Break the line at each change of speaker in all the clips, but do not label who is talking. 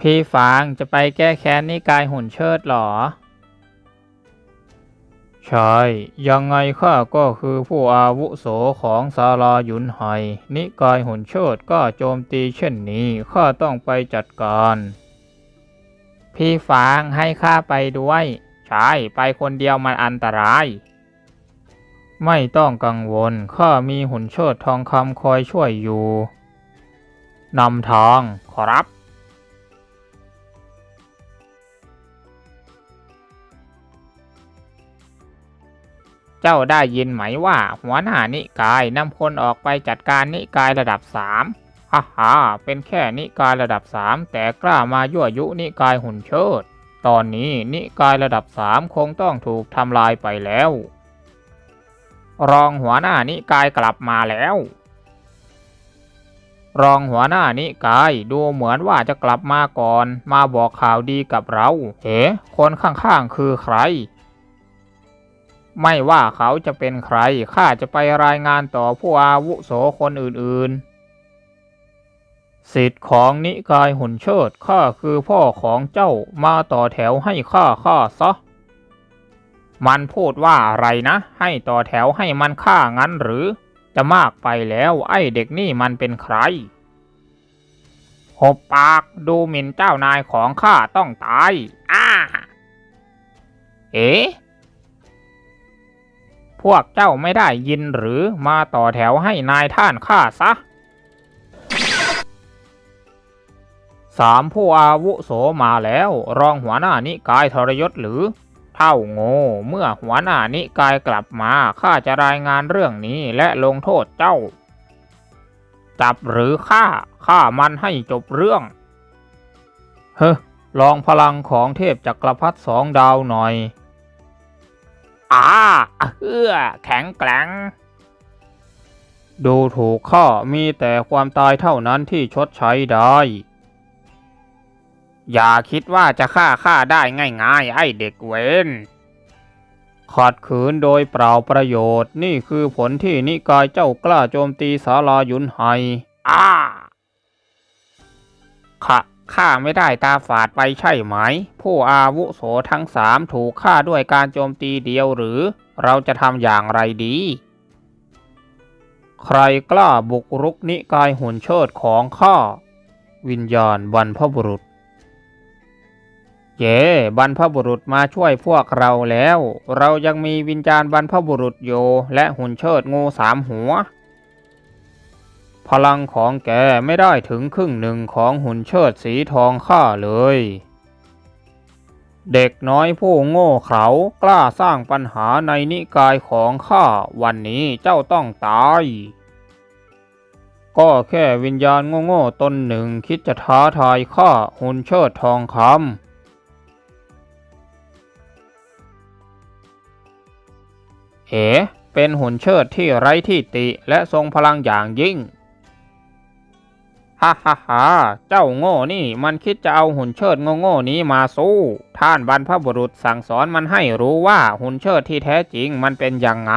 พี่ฟางจะไปแก้แค้นนิกายหุ่นเชิดหรอ ใช่ ยังไงข้าก็คือผู้อาวุโสของศาลาหยุนไห่นิกายหุ่นเชิดก็โจมตีเช่นนี้ ข้าต้องไปจัดการ พี่ฟางให้ข้าไปด้วย ใช่ ไปคนเดียวมันอันตราย ไม่ต้องกังวล ข้ามีหุ่นเชิดทองคำคอยช่วยอยู่นำทางขอรับ เจ้าได้ยินไหมว่า หัวหน้านิกายนำคนออกไปจัดการนิกายระดับสามฮ่าฮ่าเป็นแค่นิกายระดับสามแต่กล้ามายั่วยุนิกายหุ่นเชิด ตอนนี้นิกายระดับสามคงต้องถูกทำลายไปแล้ว รองหัวหน้านิกายกลับมาแล้ว รองหัวหน้านิกายดูเหมือนว่าจะกลับมาก่อน มาบอกข่าวดีกับเรา เอ๋คนข้างๆคือใคร ไม่ว่าเขาจะเป็นใคร ข้าจะไปรายงานต่อผู้อาวุโสคนอื่นๆ สิทธิ์ของนิกายหุ่นเชิดข้าคือพ่อของเจ้ามาต่อแถวให้ข้าข้าซะ มันพูดว่าอะไรนะ ให้ต่อแถวให้มันฆ่างั้นหรือ จะมากไปแล้วไอ้เด็กนี่มันเป็นใคร หบปากดูหมิ่นเจ้านายของข้าต้องตาย อ้า เอ๋ พวกเจ้าไม่ได้ยินหรือมาต่อแถวให้นายท่านฆ่าซะสามผู้อาวุโสมาแล้ว รองหัวหน้านิกายทรยศหรือ เท่าโง่เมื่อหัวหน้านิกายกลับมาข้าจะรายงานเรื่องนี้และลงโทษเจ้า จับหรือฆ่าฆ่ามันให้จบเรื่อง เฮ้ลองพลังของเทพจักรพรรดิสองดาวหน่อย อ่าเอื้อแข็งแกร่งดูถูกข้ามีแต่ความตายเท่านั้นที่ชดใช้ได้ อย่าคิดว่าจะฆ่าข้าได้ง่ายๆ ไอ้เด็กเวนขัดขืนโดยเปล่าประโยชน์นี่คือผลที่นิกายเจ้ากล้าโจมตีศาลายุนไฮอ้าข้า ข้าไม่ได้ตาฝาดไปใช่ไหม ผู้อาวุโสทั้งสามถูกฆ่าด้วยการโจมตีเดียวหรือ เราจะทำอย่างไรดี ใครกล้าบุกรุกนิกายหุ่นเชิดของข้า วิญญาณบรรพบุรุษ เย่บรรพบุรุษมาช่วยพวกเราแล้ว เรายังมีวิญญาณบรรพบุรุษโยและหุ่นเชิดงูสามหัว พลังของแกไม่ได้ถึงครึ่งหนึ่งของหุ่นเชิดสีทองข้าเลย เด็กน้อยผู้โง่เขลากล้าสร้างปัญหาในนิกายของข้าวันนี้เจ้าต้องตาย ก็แค่วิญญาณโง่ๆตนหนึ่งคิดจะท้าทายข้าหุ่นเชิดทองคำเอ๋เป็นหุ่นเชิดที่ไร้ที่ติและทรงพลังอย่างยิ่ง ฮ่าฮ่าฮ่าเจ้าโง่นี่มันคิดจะเอาหุ่นเชิดโง่ๆนี้มาสู้ ท่านบรรพบุรุษสั่งสอนมันให้รู้ว่าหุ่นเชิดที่แท้จริงมันเป็นอยังไง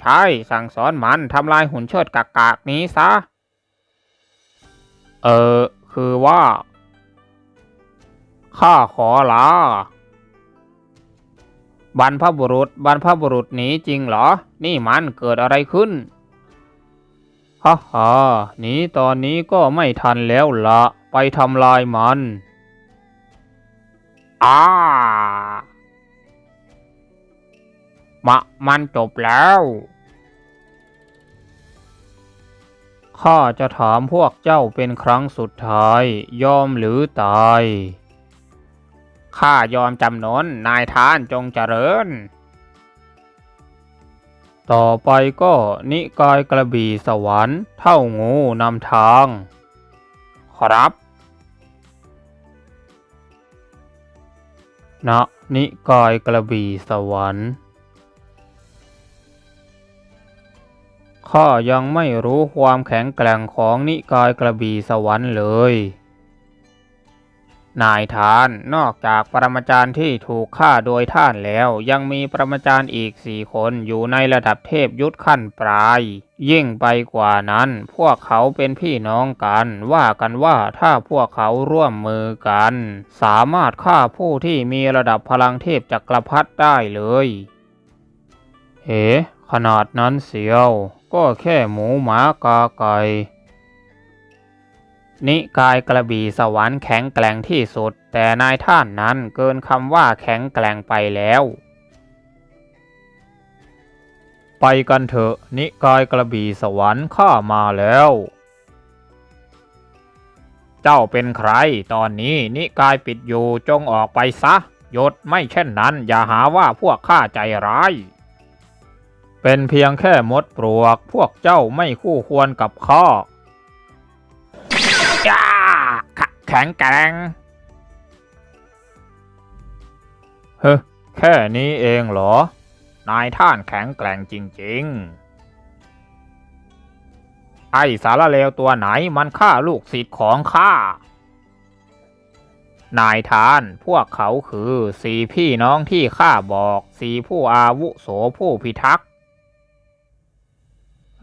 ใช่สั่งสอนมันทำลายหุ่นเชิดกากากๆนี้ซะ เออ คือว่า ข้าขอลาบรรพบุรุษบรรพบุรุษหนีจริงเหรอ นี่มันเกิดอะไรขึ้น ฮ่าฮ่าหนีตอนนี้ก็ไม่ทันแล้วละไปทำลายมันอ้ามะมันจบแล้วข้าจะถามพวกเจ้าเป็นครั้งสุดท้าย ยอมหรือตาย ข้ายอมจำนนนายท่านจงเจริญ ต่อไปก็นิกายกระบี่สวรรค์เท่างูนำทาง ครับณนิกายกระบี่สวรรค์ข้ายังไม่รู้ความแข็งแกร่งของนิกายกระบี่สวรรค์เลย นายทานนอกจากปรมาจารย์ที่ถูกฆ่าโดยท่านแล้วยังมีปรมาจารย์อีกสี่คนอยู่ในระดับเทพยุทธขั้นปลาย ยิ่งไปกว่านั้น พวกเขาเป็นพี่น้องกัน ว่ากันว่าถ้าพวกเขาร่วมมือกัน สามารถฆ่าผู้ที่มีระดับพลังเทพจักรพรรดิได้เลยเอ๋ขนาดนั้นเสียว ก็แค่หมูหมากาไก่ นิกายกระบี่สวรรค์แข็งแกร่งที่สุด แต่นายท่านนั้นเกินคำว่าแข็งแกร่งไปแล้ว ไปกันเถอะ นิกายกระบี่สวรรค์ข้ามาแล้ว เจ้าเป็นใคร ตอนนี้นิกายปิดอยู่จงออกไปซะยศไม่เช่นนั้น อย่าหาว่าพวกข้าใจร้าย เป็นเพียงแค่มดปลวก พวกเจ้าไม่คู่ควรกับข้า แข็งแกร่งเฮ้แค่นี้เองเหรอ นายท่านแข็งแกร่งจริง ๆ ไอสารเลวตัวไหนมันฆ่าลูกศิษย์ของข้า นายทานพวกเขาคือสี่พี่น้องที่ข้าบอกสี่ผู้อาวุโสผู้พิทักษ์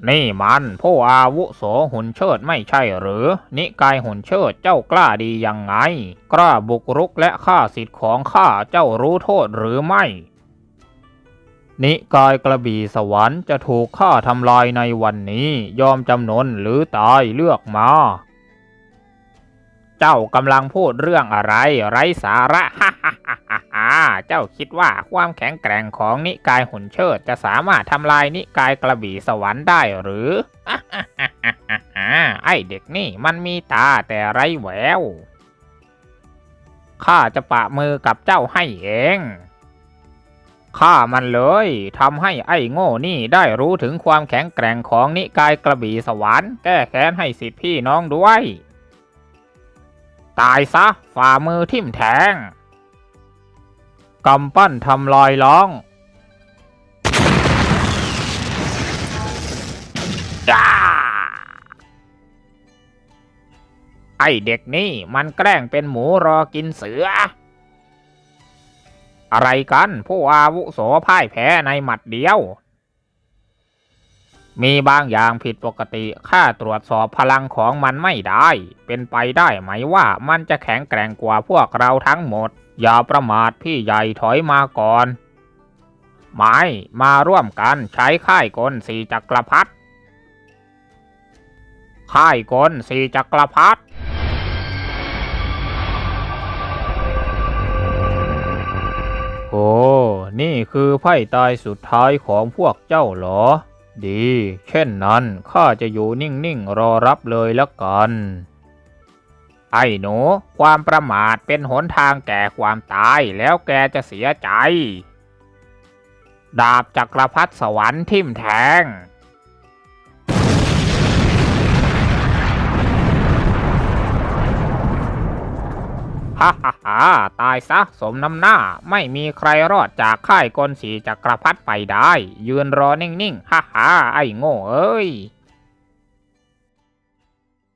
นี่มันผู้อาวุโสหุ่นเชิดไม่ใช่หรือ นิกายหุ่นเชิดเจ้ากล้าดียังไง กล้าบุกรุกและฆ่าสิทธิ์ของข้าเจ้ารู้โทษหรือไม่ นิกายกระบี่สวรรค์จะถูกฆ่าทำลายในวันนี้ ยอมจำนนหรือตายเลือกมา เจ้ากำลังพูดเรื่องอะไร ไร้สาระฮ่าฮ่าฮ่าฮ่าฮ่าเจ้าคิดว่าความแข็งแกร่งของนิกายหุ่นเชิด จะสามารถทำลายนิกายกระบี่สวรรค์ได้หรือฮ่าฮ่าฮ่าฮ่าฮ่าไอเด็กนี่มันมีตาแต่ไร้แววข้าจะปะมือกับเจ้าให้เองฆ่ามันเลยทำให้ไอ้โง่นี่ได้รู้ถึงความแข็งแกร่งของนิกายกระบี่สวรรค์แก้แค้นให้สิทธิพี่น้องด้วย ตายซะฝ่ามือทิ่มแทงกำปั้นทำลายล้องจ้าไอเด็กนี่มันแกล้งเป็นหมูรอกินเสือ อะไรกันผู้อาวุโสพ่ายแพ้ในหมัดเดียว มีบางอย่างผิดปกติ ข้าตรวจสอบพลังของมันไม่ได้ เป็นไปได้ไหมว่ามันจะแข็งแกร่งกว่าพวกเราทั้งหมด อย่าประมาทพี่ใหญ่ถอยมาก่อน ไม่มาร่วมกันใช้ค่ายกลสีจักรพรรดิค่ายกลสีจักรพรรดิโอ้ นี่คือไพ่ตายสุดท้ายของพวกเจ้าเหรอ ดี เช่นนั้นข้าจะอยู่นิ่งๆรอรับเลยละกัน ไอ้หนู ความประมาทเป็นหนทางแก่ความตายแล้วแกจะเสียใจ ดาบจักรพรรดิสวรรค์ทิ่มแทง ฮ่าฮ่าฮ่าตายซะสมน้ำหน้า ไม่มีใครรอดจากค่ายกลสีจักรพรรดิไปได้ ยืนรอนิ่งๆฮ่าฮ่าไอ้โง่เอ้ย